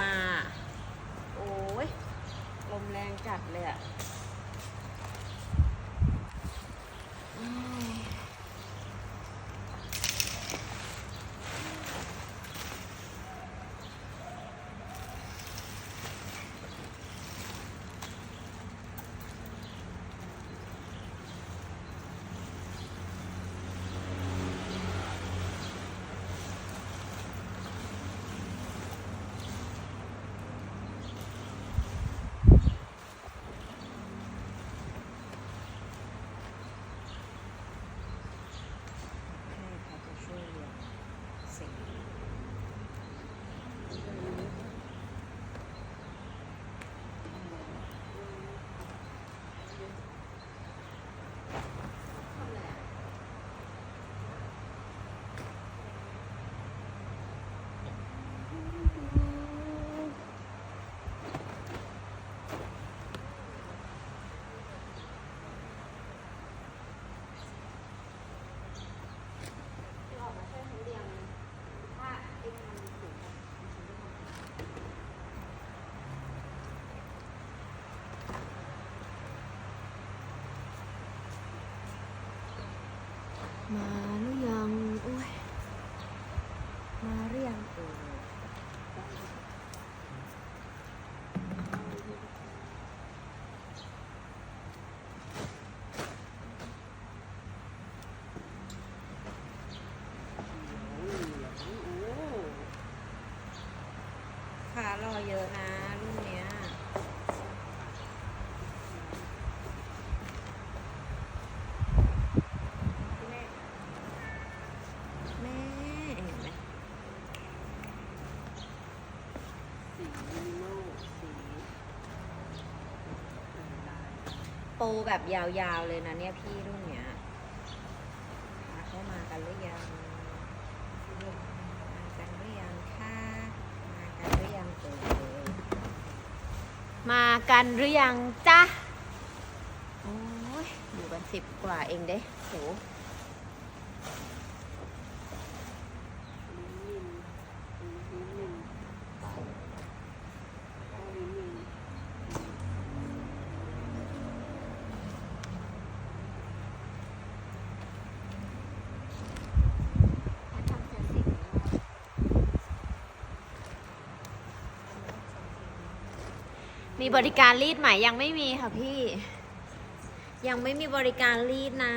มา โอ้ยลมแรงจัดเลยอะอ้ายให้เขาจะช่วยเรียงสีออกมาช่วยเขาเรียงถ้าไอ้ทำถูก มาหรือยังโอ้ยมาหรือยังเออขารอยเยอะนะรุ่นเนี้ย แม่เห็นไหม สีมินิมอลสี โปร แบบยาวๆเลยนะเนี่ยพี่รุ่นเนี้ยหาเข้ามากันหรือยังมากันหรือยังคะมากันหรือยังเอ่ยมากันหรือยังจ๊ะโอ้ยอยู่กันสิบกว่าเองเด้โห ลินินสีลินินเอาลินิน มีบริการรีดไหมยังไม่มีค่ะพี่ ยังไม่มีบริการรีดนะ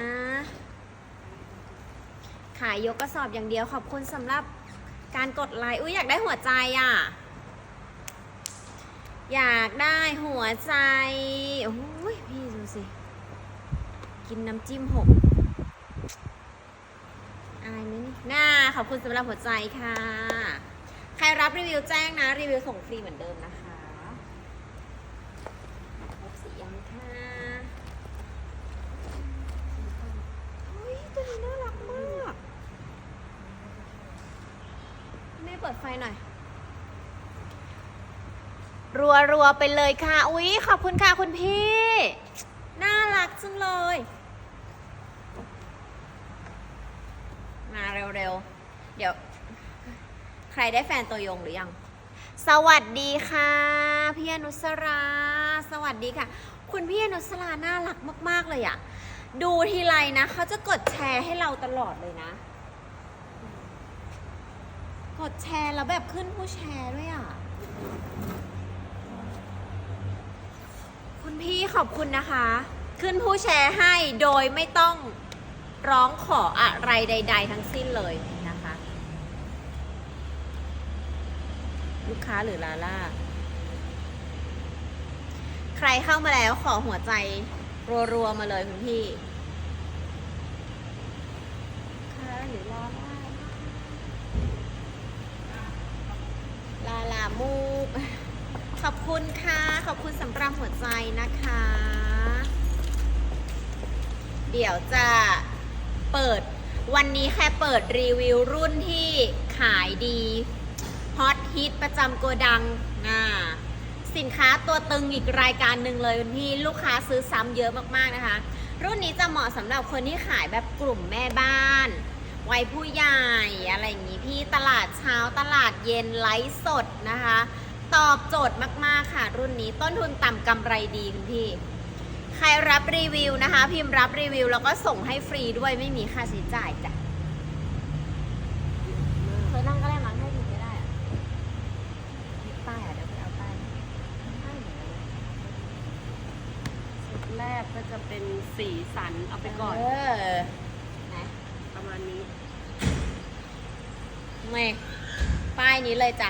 ขายยกกระสอบอย่างเดียวขอบคุณสำหรับการกดไลค์อุ้ยอยากได้หัวใจอะ อยากได้หัวใจโอ้ยพี่ดูสิ กินน้ำจิ้มหกอายไหมนี่น่าขอบคุณสำหรับหัวใจค่ะ ใครรับรีวิวแจ้งนะ รีวิวส่งฟรีเหมือนเดิมนะคะครบสียังค่ะเฮ้ยตัวนี้น่ารักมากแม่ เปิดไฟหน่อย รัวรัวๆไปเลยค่ะ อุ๊ย ขอบคุณค่ะคุณพี่ น่ารักจังเลย มาเร็วๆ เดี๋ยว ใครได้แฟนตัวยงหรือยัง สวัสดีค่ะ พี่อนุสรา สวัสดีค่ะ คุณพี่อนุสรา น่ารักมาก ๆ เลยอะดูทีไรนะ เขาจะกดแชร์ให้เราตลอดเลยนะ ดแชร์แล้วแบบขึ้นผู้แชร์ด้วยอะ คุณพี่ขอบคุณนะคะ ขึ้นผู้แชร์ให้โดยไม่ต้องร้องขออะไรใด ๆ ทั้งสิ้นเลยนะคะ ลูกค้าหรือลาล่า ใครเข้ามาแล้วขอหัวใจรัว ๆ มาเลยคุณพี่ ค่ะหรือลาล่า ลาลา มูก ขอบคุณค่ะ ขอบคุณสำหรับหัวใจนะคะ เดี๋ยวจะเปิดวันนี้แค่เปิดรีวิวรุ่นที่ขายดีฮอตฮิตประจำโกดังอ่าสินค้าตัวตึงอีกรายการหนึ่งเลยที่ลูกค้าซื้อซ้ำเยอะมากๆนะคะ รุ่นนี้จะเหมาะสำหรับคนที่ขายแบบกลุ่มแม่บ้านวัยผู้ใหญ่อะไรอย่างนี้พี่ตลาดเช้าตลาดเย็นไลฟ์สด นะคะ ตอบโจทย์มากๆค่ะรุ่นนี้ต้นทุนต่ำกำไรดีคุณพี่ ใครรับรีวิวนะคะ พิมพ์รับรีวิว แล้วก็ส่งให้ฟรีด้วยไม่มีค่าใช้จ่ายจ้ะเคยนั่งก็ได้มั้งให้พิมพ์ก็ได้อะมีป้ายอะเดี๋ยวไปเอาป้ายป้ายไหนวะเนี่ยชุดแรกก็จะเป็นสีสันเอาไปก่อน เออไหนประมาณนี้เมย์ป้ายนี้เลยจ้ะ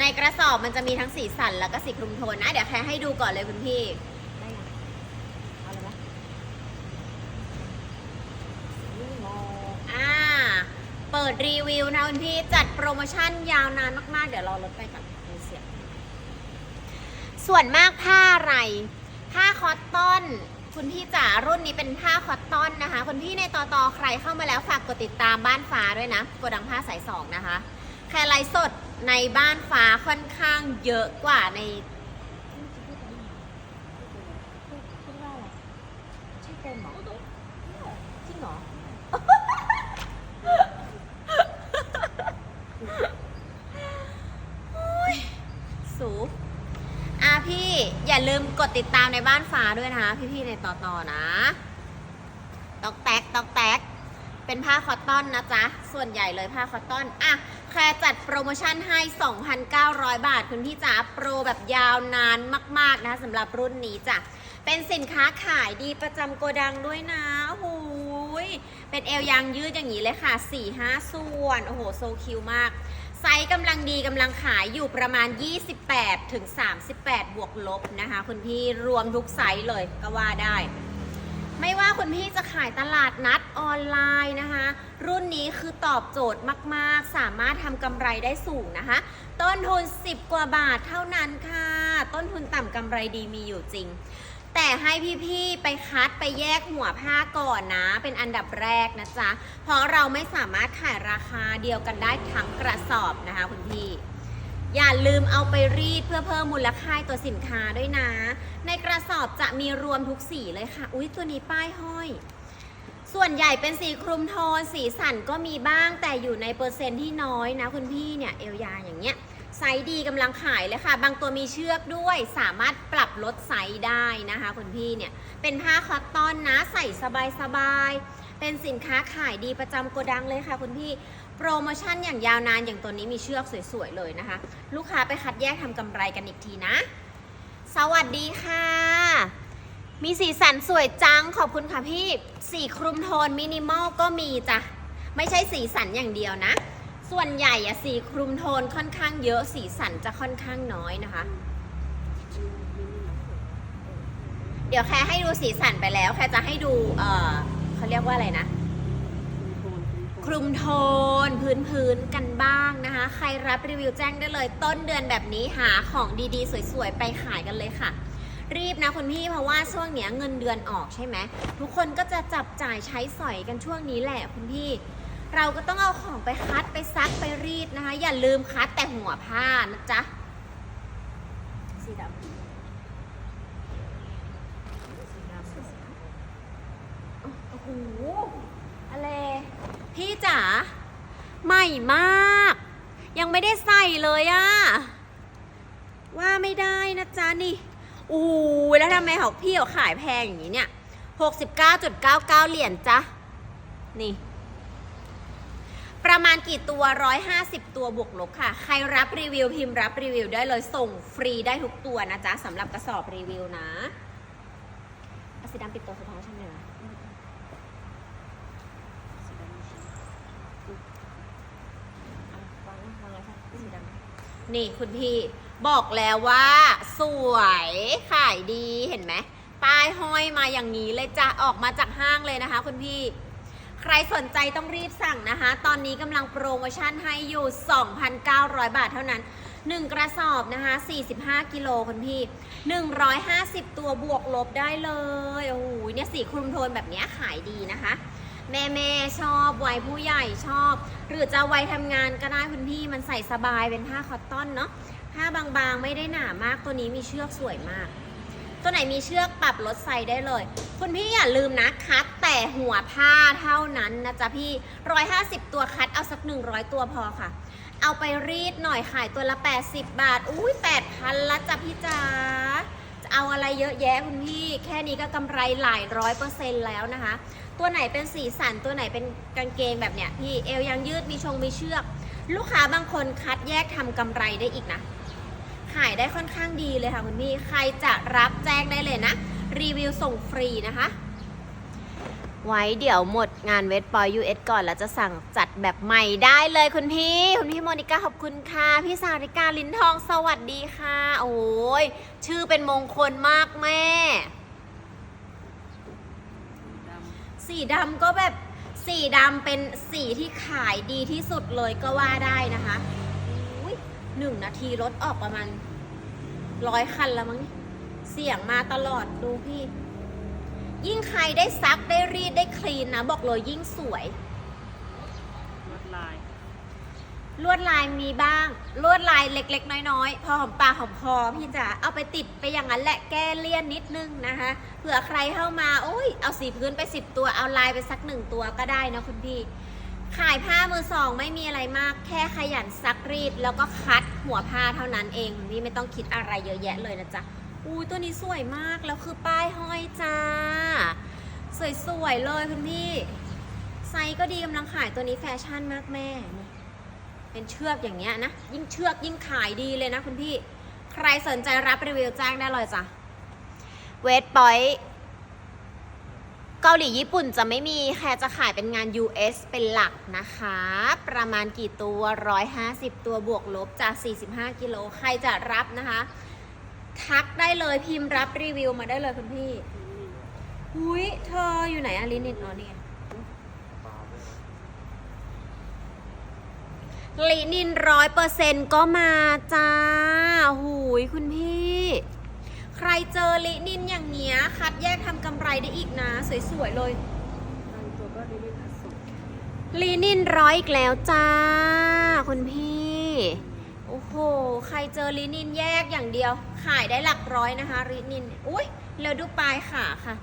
ในกระสอบมันจะมีทั้งสีสันแล้วก็สีคลุมโทนนะ เดี๋ยวแค่ให้ดูก่อนเลยคุณพี่ได้ยังเอาเลยไหมอ่าเปิดรีวิวนะคุณพี่จัดโปรโมชั่นยาวนานมากๆ เดี๋ยวรอรถไปก่อนเสียงส่วนมากผ้าอะไร ผ้าคอตตอน คุณพี่จ๋ารุ่นนี้เป็นผ้าคอตตอนนะคะ คุณพี่ในตอตอใครเข้ามาแล้วฝากกดติดตามบ้านฟ้าด้วยนะกดังผ้าสายสองนะคะแค่ไลฟ์สด ในบ้านฟ้าค่อนข้างเยอะกว่าในพูดว่าอะไรใช่เต็มหรอจริงเหรอโอ้ยสูอะพี่อย่าลืมกดติดตามในบ้านฟ้าด้วยนะคะพี่ๆในต่อต่อๆนะ ตอกแตกตอกแตกเป็นผ้าคอตตอนนะจ๊ะ ส่วนใหญ่เลยผ้าคอตตอน อะ แค่จัดโปรโมชั่นให้ 2,900 บาท คุณพี่จ๋าโปรแบบยาวนานมาก ๆ นะสำหรับรุ่นนี้จ้ะ เป็นสินค้าขายดีประจำโกดังด้วยนะโอ้โหยเป็นเอวยางยืดอย่างนี้เลยค่ะ 4-5 ส่วน โอ้โห โซคิวมาก ไซส์กำลังดีกำลังขายอยู่ประมาณ 28ถึง38 บวกลบนะคะ คุณพี่รวมทุกไซส์เลยก็ว่าได้ ไม่ว่าคุณพี่จะขายตลาดนัดออนไลน์นะคะ รุ่นนี้คือตอบโจทย์มาก ๆ สามารถทำกำไรได้สูงนะคะ ต้นทุน 10 กว่าบาทเท่านั้นค่ะ ต้นทุนต่ำกำไรดีมีอยู่จริง แต่ให้พี่ๆไปคัดไปแยกหัวผ้าก่อนนะ เป็นอันดับแรกนะจ๊ะ เพราะเราไม่สามารถขายราคาเดียวกันได้ทั้งกระสอบนะคะคุณพี่ อย่าลืมเอาไปรีดเพื่อเพิ่มมูลค่าตัวสินค้าด้วยนะ ในกระสอบจะมีรวมทุกสีเลยค่ะ อุ๊ยตัวนี้ป้ายห้อย ส่วนใหญ่เป็นสีคลุมโทน สีสันก็มีบ้างแต่อยู่ในเปอร์เซ็นต์ที่น้อยนะคุณพี่เนี่ยเอวยางอย่างเงี้ยไซส์ดีกำลังขายเลยค่ะ บางตัวมีเชือกด้วยสามารถปรับลดไซส์ได้นะคะคุณพี่เนี่ย เป็นผ้าคอตตอนนะใส่สบายๆเป็นสินค้าขายดีประจำโกดังเลยค่ะคุณพี่ โปรโมชั่นอย่างยาวนานอย่างตัวนี้มีเชือกสวยๆเลยนะคะ ลูกค้าไปคัดแยกทำกำไรกันอีกทีนะ สวัสดีค่ะ มีสีสันสวยจังขอบคุณค่ะพี่ สีคลุมโทนมินิมอลก็มีจ้ะ ไม่ใช่สีสันอย่างเดียวนะ ส่วนใหญ่อะสีคลุมโทนค่อนข้างเยอะสีสันจะค่อนข้างน้อยนะคะ เดี๋ยวแค่ให้ดูสีสันไปแล้วแค่จะให้ดู เออเขาเรียกว่าอะไรนะ คลุมโทนพื้นพื้นๆกันบ้างนะคะ ใครรับรีวิวแจ้งได้เลยต้นเดือนแบบนี้หาของดีๆ สวยๆ ไปขายกันเลยค่ะ รีบนะคุณพี่เพราะว่าช่วงเนี้ยเงินเดือนออกใช่ไหมทุกคนก็จะจับจ่ายใช้สอยกันช่วงนี้แหละคุณพี่ เราก็ต้องเอาของไปคัดไปซักไปรีดนะคะ อย่าลืมคัดแต่หัวผ้านะจ๊ะสีดำสีดำโอ้โหอะไร พี่จ๋าให ม่มาก ยังไม่ได้ใส่เลยอะว่าไม่ได้นะจ๊ะนี่อู้แล้วทำไมของพี่เขาขายแพงอย่างนี้เนี่ย69.99เหรียญจ๊ะนี่ ประมาณกี่ตัว150ตัวบวกลบค่ะ ใครรับรีวิวพิมพ์รับรีวิวได้เลยส่งฟรีได้ทุกตัวนะจ๊ะสำหรับกระสอบรีวิวนะอสีดำปิดตัวสุดท้ายใช่ไหมล่ะ นี่คุณพี่บอกแล้วว่า สวยขายดีเห็นไหมป้ายห้อยมาอย่างนี้เลยจ้ะออกมาจากห้างเลยนะคะ คุณพี่ ใครสนใจต้องรีบสั่งนะคะ ตอนนี้กำลังโปรโมชั่นให้อยู่ 2,900 บาทเท่านั้น 1 กระสอบนะคะ 45 กิโลคุณพี่ 150 ตัวบวกลบได้เลย โอ้โหเนี่ยสีคลุมโทนแบบนี้ขายดีนะคะ แม่แม่ชอบวัยผู้ใหญ่ชอบ หรือจะวัยทำงานก็ได้คุณพี่มันใส่สบายเป็นผ้าคอตตอนเนาะผ้าบางๆไม่ได้หนามากตัวนี้มีเชือกสวยมาก ตัวไหนมีเชือกปรับลดไซส์ได้เลย คุณพี่อย่าลืมนะคัดแต่หัวผ้าเท่านั้นนะจ๊ะพี่150ตัวคัดเอาสัก100ตัวพอค่ะ เอาไปรีดหน่อยขายตัวละ80บาท อุ้ย8,000ละจ้ะพี่จ๋า เอาอะไรเยอะแยะคุณพี่ แค่นี้ก็กำไรหลายร้อยเปอร์เซ็นต์แล้วนะคะ ตัวไหนเป็นสีสัน ตัวไหนเป็นกางเกงแบบเนี้ยพี่เอวยังยืดมีชงมีเชือก ลูกค้าบางคนคัดแยกทำกำไรได้อีกนะ ขายได้ค่อนข้างดีเลยค่ะคุณพี่ ใครจะรับแจ้งได้เลยนะ รีวิวส่งฟรีนะคะ ไว้เดี๋ยวหมดงานเวทปอยยูเอสก่อนแล้วจะสั่งจัดแบบใหม่ได้เลยคุณพี่ คุณพี่โมนิกาขอบคุณค่ะ พี่สาริกาลินทองสวัสดีค่ะ โอ้ยชื่อเป็นมงคลมากแม่ สีดำก็แบบสีดำเป็นสีที่ขายดีที่สุดเลยก็ว่าได้นะคะหนึ่งนาทีรถออกประมาณร้อยคันแล้วมั้งเสียงมาตลอดดูพี่ ยิ่งใครได้ซักได้รีดได้คลีนนะ บอกเลยยิ่งสวยำลวดลาย ลวดลายมีบ้าง ลวดลายเล็ก ๆ น้อยๆ พอหอมปากหอมคอพี่จ๋าเอาไปติดไปอย่างนั้นแหละแก้เลี่ยนนิดนึงนะคะเผื่อใครเข้ามาโอ้ยเอาสีพื้นไปสิบตัวเอาลายไปสักหนึ่งตัวก็ได้นะคุณพี่ ขายผ้ามือสองไม่มีอะไรมาก แค่ขยันซักรีดแล้วก็คัดหัวผ้าเท่านั้นเองคุณพี่ไม่ต้องคิดอะไรเยอะแยะเลยนะจ๊ะ อุ้ยตัวนี้สวยมากแล้วคือป้ายห้อยจ้า สวยๆเลยคุณพี่ ไซส์ก็ดีกำลังขายตัวนี้แฟชั่นมากแม่นี่เป็นเชือกอย่างเงี้ยนะ ยิ่งเชือกยิ่งขายดีเลยนะคุณพี่ ใครสนใจรับรีวิวแจ้งได้เลยจ้ะเวทปอยเกาหลีญี่ปุ่นจะไม่มีแค่จะขายเป็นงาน US เป็นหลักนะคะ ประมาณกี่ตัว 150 ตัวบวกลบจาก 45 กิโล ใครจะรับนะคะ ทักได้เลยพิมพ์รับรีวิวมาได้เลยคุณพี่หุยเธออยู่ไหนอะลินินอ๋อนี่ไงลินินร้อยเปอร์เซ็นก็มาจ้า หูยคุณพี่ ใครเจอลินินอย่างเงี้ย คัดแยกทำกำไรได้อีกนะ สวยๆเลยลิลินินร้อยอีกแล้วจ้า คุณพี่ หใครเจอลีนินแยกอย่างเดียว ขายได้หลักร้อยนะคะลีนินเนี่ยอุ้ยแล้วดูปลายขาค่ะ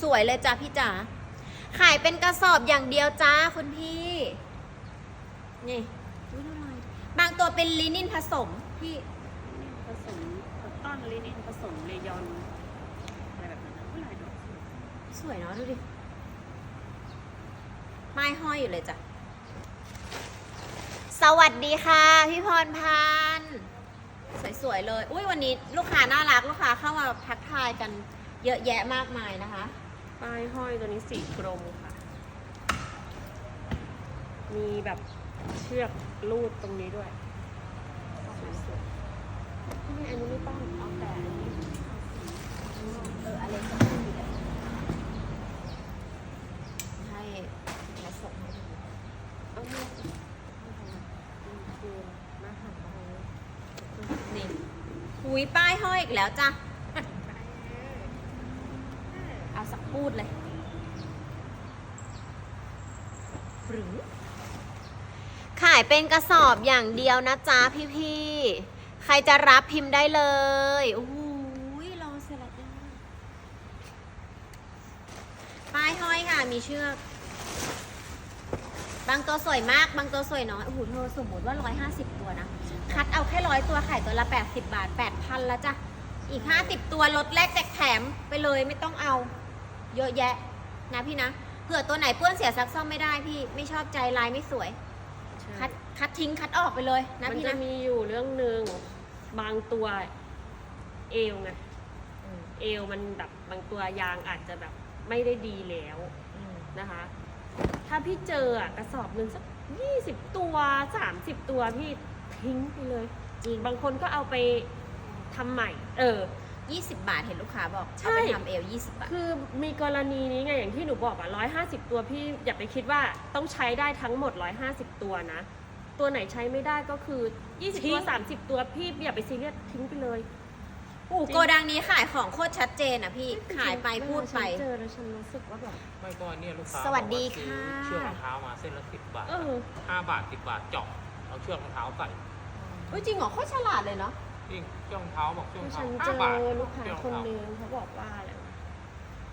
สวยๆเลยจ้าพี่จ๋า ขายเป็นกระสอบอย่างเดียวจ้าคุณพี่ นี่อุ๊ยดูลายบางตัวเป็นลีนินผสมพี่ลินินผสมคอตตอนลินินผสมเลยอนอะไรแบบนั้นนะก็ลายดอกสวยสวยเนาะดูดิไม้ห้อยอยู่เลยจ้ะ สวัสดีค่ะ พี่พรพันธ์สวยๆเลย อุ้ยวันนี้ลูกค้าน่ารักลูกค้าเข้ามาทักทายกันเยอะแยะมากมายนะคะป้ายห้อยตัวนี้สีกรมค่ะ มีแบบเชือกลูดตรงนี้ด้วยสวยไม่อันนี้ไม่ต้องๆเอาแต่อันนี้เอออะไรก็ดีเลยให้มาส่งให้ดู เอาเนี่ยคือมาหาเรา นี่ หุยป้ายห้อยอีกแล้วจ้ะ เอาสักพูดเลยหรือขายเป็นกระสอบอย่างเดียวนะจ๊ะพี่ๆ ใครจะรับพิมพ์ได้เลยโอ้โหรอเสร็จแล้วป้ายห้อยค่ะมีเชือก บางตัวสวยมาก บางตัวสวยน้อย โอ้โห เธอสมมติว่า 150 ตัวนะ คัดเอาแค่ร้อยตัวขายตัวละ 80 บาท 8,000 แล้วจ้ะ อีก 50 ตัวลดแลกแจกแถมไปเลยไม่ต้องเอา เยอะแยะนะพี่นะ เผื่อตัวไหนเปื้อนเสียซักซ่อมไม่ได้พี่ ไม่ชอบใจลายไม่สวยใช่คัดคัดทิ้งคัดออกไปเลยนะมันพี่จะนะ มีอยู่เรื่องหนึ่งบางตัว เอวไงอืมเอวมันแบบบางตัวยางอาจจะแบบไม่ได้ดีแล้วอืมนะคะ ถ้าพี่เจออะกระสอบหนึ่งสักยี่สิบตัวสามสิบตัวพี่ทิ้งไปเลยจริง บางคนก็เอาไปทำใหม่ เออ20บาทเห็นลูกค้าบอกใช่ เอาไปทำเอว20บาท คือมีกรณีนี้ไงอย่างที่หนูบอกอะร้อยห้าสิบตัวพี่อย่าไปคิดว่าต้องใช้ได้ทั้งหมดร้อยห้าสิบตัวนะ ตัวไหนใช้ไม่ได้ก็คือยี่สิบทิ้ตัวงสามสิบตัวพี่อย่าไปซีเรียสทิ้งไปเลยโอ้โหโกดังนี้ขายของโคตรชัดเจนอะพี่ ขายไปพูดไปฉันเจอแล้วฉันรู้สึกว่าแบบ ไม่ก็เนี่ยลูกค้าสวัสดีบอกาซื้อค่ะ เชือกรองเท้ามาเส้นละสิบบาทเออ ห้าบาทสิบบาทเจาะเอาเชือกรองเท้าใส่อุ้ยจริงเหรอโคตรฉลาดเลยเนาะจริงเชือกรองเท้าบอกเชือกรองฉัเท้านเจห้าอบาทลูกค้าเชือกครอนงเท้านึงเขาบอกว่าอะไรวะ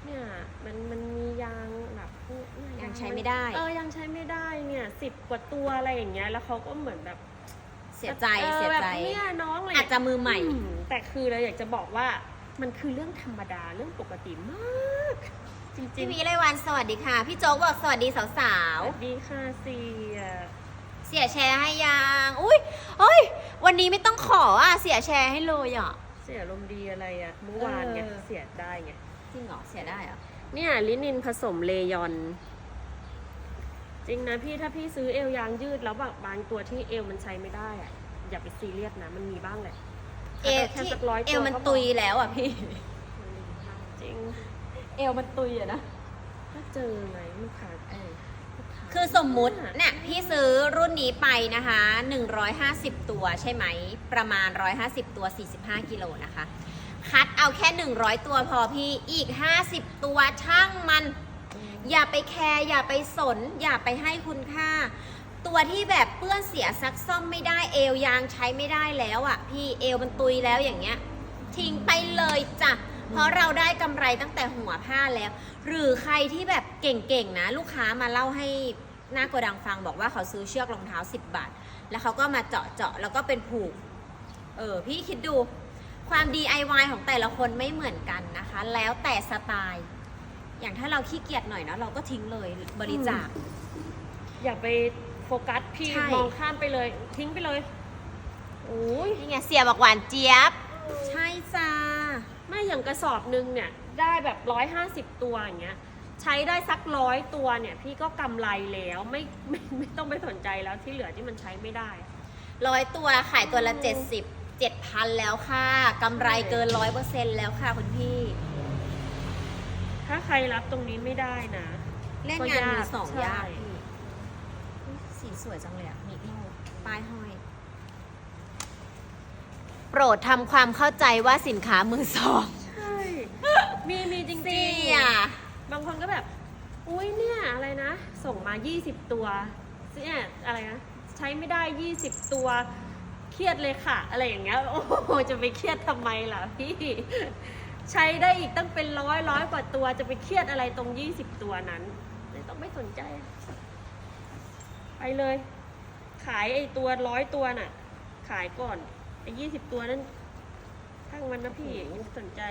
เนี่ยมันมันมียางแบบพวกเนี่ยยางใช้ไม่ได้ เออยังใช้ไม่ได้เนี่ยสิบกว่าตัวอะไรอย่างเงี้ยแล้วเขาก็เหมือนแบบเสียใจออเสียแบบใจเนี่ยน้องอะไรอาจจะมือใหม่ อืแต่คือเราอยากจะบอกว่ามันคือเรื่องธรรมดาเรื่องปกติมาก จริพี่งวีไรวันสวัสดีค่ะ พี่โจ๊กบอกสวัสดีสาๆสววัสดีค่ะเสียๆ เสียแชร์ให้ยังอุ้ยเฮ้ย วันนี้ไม่ต้องขออะ เสียแชร์ให้เลยอะ เสียลมณ์ดีอะไรอะเมื่อวานไงเออ เสียได้ไงจริงเหรอ เสียได้เหรอ เนี่ยลินินผสมเลยอน จริงนะพี่ถ้าพี่ซื้อเอวยางยืดแล้วแบบบางตัวที่เอวมันใช้ไม่ได้อะอย่าไปซีเรียสนะ มันมีบ้างแหละเอวแค่ที่สักร้อยตัวเอวมันก็พอตุยแล้วอะพี่ จริง เอวมันตุยอะนะถ้าเจอไหมลูกค้าเออลูกาคือสมมุติเนี่ยพี่ซื้อรุ่นนี้ไปนะคะ 150 ตัวใช่ไหม ประมาณ 150 ตัว 45 กิโลนะคะ คัดเอาแค่ 100 ตัวพอพี่อีก 50 ตัวช่างมัน อย่าไปแคร์อย่าไปสน อย่าไปให้คุณค่า ตัวที่แบบเปื้อนเสียซักซ่อมไม่ได้เอวยางใช้ไม่ได้แล้วอะ่ะ พี่เอวมันตุยแล้วอย่างเงี้ย ทิ้งไปเลยจ้ะเพราะเราได้กำไรตั้งแต่หัวผ้าแล้ว หรือใครที่แบบเก่งๆนะ ลูกค้ามาเล่าให้หน้าโกดังฟังบอกว่าเขาซื้อเชือกรองเท้า 10 บาท แล้วเขาก็มาเจาะเจาะๆแล้วก็เป็นผูก เออ พี่คิดดูความ DIY ของแต่ละคนไม่เหมือนกันนะคะ แล้วแต่สไตล์ อย่างถ้าเราขี้เกียจหน่อยเนาะเราก็ทิ้งเลยบริจาค อย่าไปโฟกัสพี่ใช่ มองข้ามไปเลย ทิ้งไปเลยโอ้ยนี่ไงเสียบอกหวานเจี๊ยบ ใช่จ้า ไม่อย่างกระสอบหนึงเนี่ย ได้แบบร้อยห้าสิบตัวอย่างเงี้ย ใช้ได้สักร้อยตัวเนี่ย พี่ก็กำไรแล้วไม่ไม่ไม่ต้องไปสนใจแล้วที่เหลือที่มันใช้ไม่ได้ ร้อยตัวขายตัวละอืมเจ็ดสิบเจ็ดพันแล้วค่ะกำไรเกินร้อยเปอร์เซ็นแล้วค่ะคุณพี่ ถ้าใครรับตรงนี้ไม่ได้นะ เล่นก็งานยากมือสองใช่ยากพี่อุ๊ยสีสวยจังเลยอะมิโน่ป้ายห้อย โปรดทำความเข้าใจว่าสินค้ามือสองใช่ มีมีจริงเสีๆยบางคนก็แบบ อุ้ยเนี่ยอะไรนะ ส่งมา 20 ตัวเนี่ยอะไรนะ ใช้ไม่ได้ 20 ตัวเครียดเลยค่ะ อะไรอย่างเงี้ย โอ้โหจะไปเครียดทำไมล่ะพี่ ใช้ได้อีกตั้งเป็นร้อยร้อยกว่าตัวจะไปเครียดอะไรตรง 20 ตัวนั้นไม่ต้องไม่สนใจ ไปเลย ขายไอ้ตัวร้อยตัวน่ะ ขายก่อนไอ้ยี่สิบตัวนั้นทั้งมันนะพี่ไม่สนใจ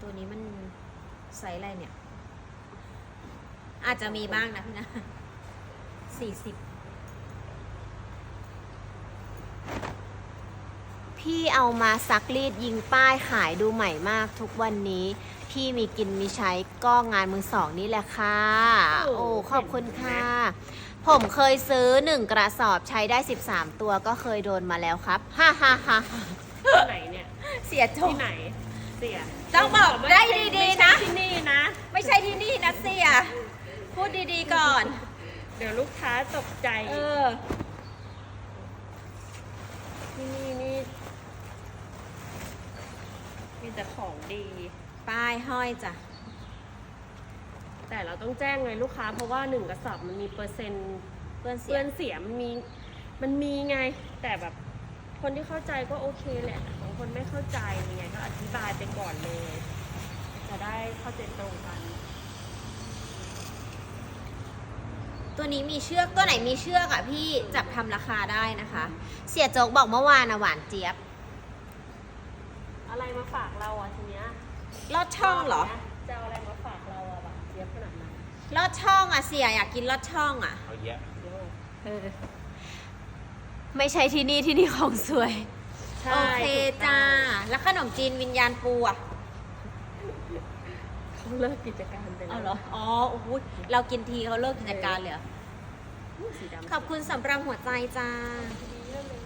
ตัวนี้มันไซส์อะไรเนี่ย อาจจะมีบ้างนะพี่นะสี่สิบ พี่เอามาซักรีดยิงป้ายขายดูใหม่มากทุกวันนี้ พี่มีกินมีใช้ก็งานมือสองนี่แหละค่ะ โอ้โอ้ขอบคุณเห็นไหมค่ะ ผมเคยซื้อหนึ่งกระสอบใช้ได้ 13 ตัวก็เคยโดนมาแล้วครับฮ่าฮ่าฮ่าที่ไหนเนี่ยเสียจที่ไหนเสียต้องบอกได้ดีๆนะไม่ใช่ที่นี่นะ ไม่ใช่ที่นี่นะเสียพูดดีๆก่อน เดี๋ยวลูกค้าตกใจ เออที่นี่นี่ มีแต่ของดี ป้ายห้อยจ้ะ แต่เราต้องแจ้งไงลูกค้า เพราะว่าหนึ่งกระสอบมันมีเปอร์เซ็นต์เพื่อนเสีเปื้ยอนเสียมันมีมันมีไง แต่แบบคนที่เข้าใจก็โอเคแหละบางคนไม่เข้าใจยังไงก็อธิบายไปก่อนเลย จะได้เข้าใจตรงกัน ตัวนี้มีเชือกตัวไหนมีเชือกอะพี่จับทำราคาได้นะคะ เสียโจ๊กบอกเมื่อวานอะหวานเจี๊ยบอะไรมา ฝากเราอะทีเนี้ยลอดช่องเหรอ จะเอาอะไรมาฝากเราอะแบบเยอะขนาดนั้นลอดช่องอะเสียอยากกินลอดช่องอะเอาแยะเยอะเออ ไม่ใช่ที่นี่ที่นี่ของสวยใช่โอเคจ้า แล้วขนมจีนวิญญาณปูอะเขาเลิกกิจการไปแล้วเอาเหรอ อ๋อโอ้โหเรากินทีเขาเลิกกิจการเลยเหรอ สีดำขอบคุณสำหรับหัวใจจ้าดีเรื่องเลย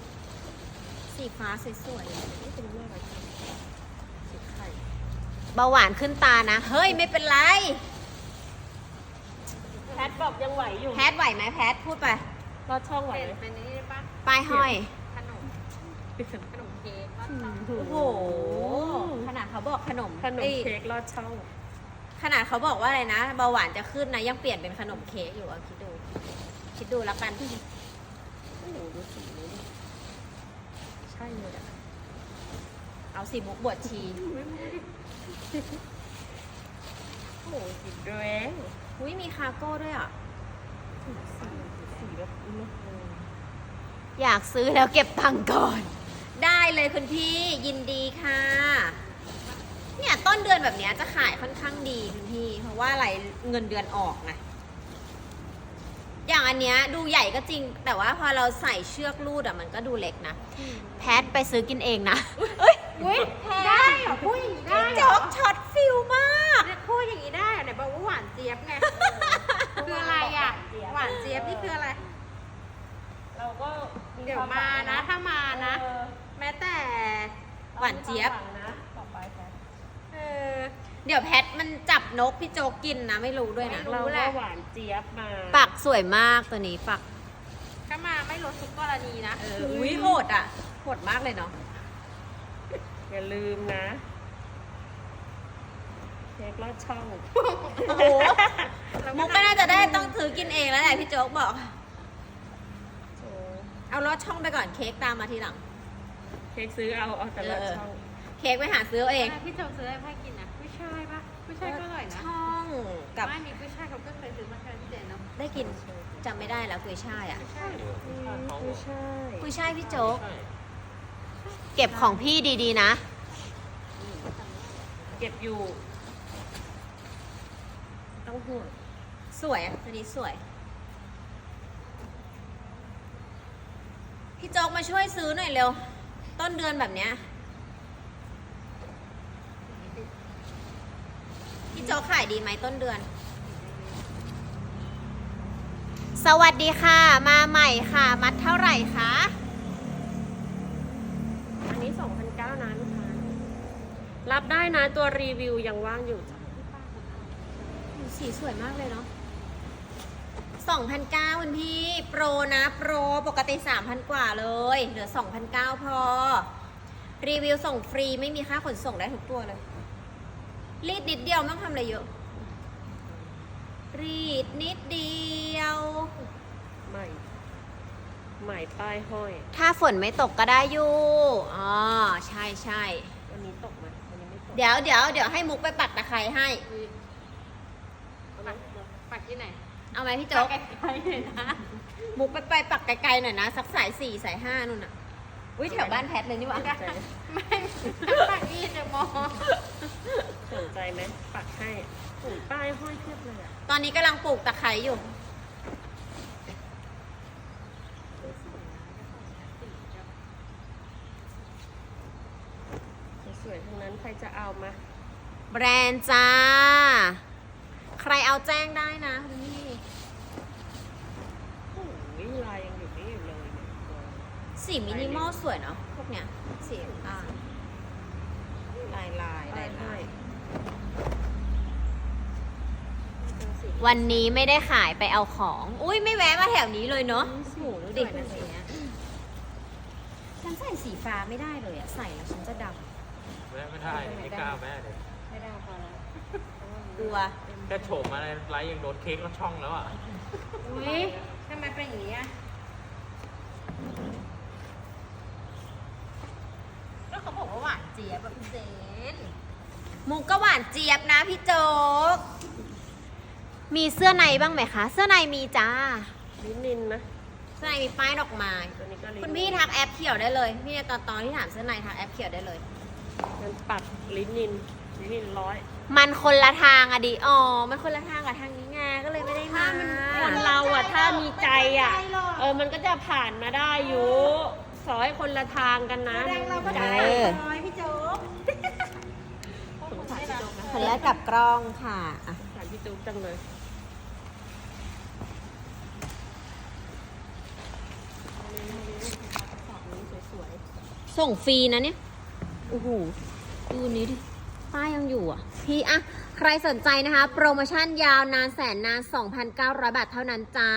สีฟ้าสวยๆนี่เป็นเรื่องอะไรกันสีไข่ เบาหวานขึ้นตานะ เฮ้ยไม่เป็นไร แพทบอกยังไหวอยู่ แพทไหวไหมแพทพูดไป รอดช่องไหวไหมเป็นนี้ได้ปะป้ายห้อย ขนม ขนมเค้กโอ้โห ขนาดเขาบอกขนมขนมอ้ยเค้กรอดช่อง ขนาดเขาบอกว่าอะไรนะเบาหวานจะขึ้นนะ ยังเปลี่ยนเป็นขนมเค้กอยู่อะคิดดู คิดดูแล้วกัน โอ้โหดูสีนี้ดิใช่เลยอะเอาสีมุกบวชชี โอ้โหสีแดงอุ้ยมีคาร์โก้ด้วยอะสีสีแบบอุ้ยเนอะเอออยากซื้อแล้วเก็บตังค์ก่อน ได้เลยคุณพี่ยินดีค่ะ เนี่ยต้นเดือนแบบเนี้ยจะขายค่อนข้างดีคุณพี่ เพราะว่าอะไรเงินเดือนออกไงอย่างอันเนี้ยดูใหญ่ก็จริง แต่ว่าพอเราใส่เชือกลูดอะมันก็ดูเล็กนะ แพทไปซื้อกินเองนะเอ้ย อุ้ยได้เหรอพูดอย่างนี้ได้พี่เหรโจ๊อกช็อตฟิลมากเนี่ยพูดอย่างนี้ได้เหรอไหนบอกว่าหวานเจี๊ยบไงคืออะไรอะหวานเจี๊ยบนี่คืออะไร เราก็เดี๋ยวมานะ ถ้ามานะเออแม้แต่หวานเจี๊ยบอาความหวังนะต่อไปแพทเออเดี๋ยวแพทมันจับนกพี่โจ๊กกินนะไม่รู้ด้วยนะรู้เราแหก็ละหวานเจี๊ยบมาปักสวยมากตัวนี้ปักถ้ามาไม่ลดทุกกรณีนะเอออุ้ยโหดอะโหดมากเลยเนาะ อย่าลืมนะเค้กลอดช่อง โอ้โห มุกก็น่าจะได้ต้องถือกินเองแล้วแหละพี่โจ๊กบอก โอ้เอาลอดช่องไปก่อนเค้กตามมาทีหลัง เค้กซื้อเอาเอาแต่ลอดเออช่อง เค้กไปหาซื้อเอาเอง พี่โจซื้ออะไรให้กินนะกุ้ยช่ายปะกุ้ยช่ายก็อร่อยนะช่องกับไม่มีกุ้ยช่ายเขาก็เคยซื้อมาใช้ที่เจนเนาะได้กินจำไม่ได้แล้วกุยช่ายอะกุ้ยช่ายไม่ใช่ กุยช่ายพี่โจ๊ก เก็บของพี่ดีๆนะ เก็บอยู่ ต้องห่วงสวยอะตัวนี้สวย พี่โจ๊กมาช่วยซื้อหน่อยเร็ว ต้นเดือนแบบเนี้ย พี่โจ๊กขายดีไหมต้นเดือน สวัสดีค่ะ มาใหม่ค่ะ มัดเท่าไหร่คะ อันนี้2,009นะลูกค้า รับได้นะตัวรีวิวยังว่างอยู่จ้ะสีสวยมากเลยเนาะ2,009คุณพี่ โปรนะโปรปกติ 3,000 กว่าเลย เหลือ 2,009 พอ รีวิวส่งฟรีไม่มีค่าขนส่งได้ทุกตัวเลย รีดนิดเดียวไม่ต้องทำอะไรเยอะ รีดนิดเดียว ใหม่ ใหม่ป้ายห้อย ถ้าฝนไม่ตกก็ได้อยู่ อ๋อ ใช่ใช่วันนี้ตกไหมวันนี้ไม่ตก เดี๋ยวเดี๋ยวเดี๋ยวให้มุกไปปักตะไคร้ให้เอาไหมปักที่ไหนเอาไหมพี่ปัโจ๊กกไกลๆเลยนะมุกไปไปปักไกลๆหน่อยนะสักสายสี่สายห้านู่นน่ะอุ้ยแถวบ้านแพทเลยนี่หว่าสนใจไม่ปักที่เดอะมอลล์สนใจไหมปักให้ปุ๋ยป้ายห้อยเพียบเลยอะตอนนี้กำลังปลูกตะไคร้อยู่ สวยๆทั้งนั้น ใครจะเอามาแบรนด์จ้า ใครเอาแจ้งได้นะคุณพี่โอ้ยลายยังอยู่นี่อยู่เลยเนี่ยสีมินิมอลสวยเนาะพวกเนี้ยสีอ่าลายลายลายลายวันนี้ไม่ได้ขายไปเอาของ อุ้ยไม่แวะมาแถวนี้เลยเนาะโอ้โหดูดิสีเนี้ยฉันใส่สีฟ้าไม่ได้เลยอะใส่แล้วฉันจะด แม่ไม่ได้ไม่กล้าแม่เลยไม่ได้พอแล้วำกลัวแค่โฉมมาในไลฟ์ยังโดนเค้กแล้วช่องแล้วอะอุ้ยทำไมเป็นอย่างนี้อะก็เขาบอกว่าหวานเจี๊ยบแบบเจนมุกก็หวานเจี๊ยบนะพี่โจ๊ก มีเสื้อในบ้างไหมคะ เสื้อในมีจ้า ลิ้นนินนะเสื้อในมีป้ายดอกไม้ ตัวนี้ก็ลิ้นคุณพี่ทักแอปเขียวได้เลย พี่ตอนตอนที่ถามเสื้อในทักแอปเขียวได้เลย มันปัดลิ้นนินลิ้นนินร้อยมันคนละทางอะดิ อ๋อ มันคนละทางกับทางนี้ไง ก็เลยไม่ได้มา คนเราอะถ้ามีใจอะเออ มันก็จะผ่านมาได้อยู่สอยคนละทางกันนะแรงเราก็ใจได้เออน้อยพี่โจ๊กสงสารพี่โจ๊กนะขออนุญาตกลับกล้องค่ะอะสงสารพี่โจ๊กจังเลยสวยส่งฟรีนะเนี่ย โอ้โหดูนี้ดิป้ายยังอยู่อะ พี่อะใครสนใจนะคะ โปรโมชั่นยาวนานแสนนาน 2,900 บาทเท่านั้นจ้า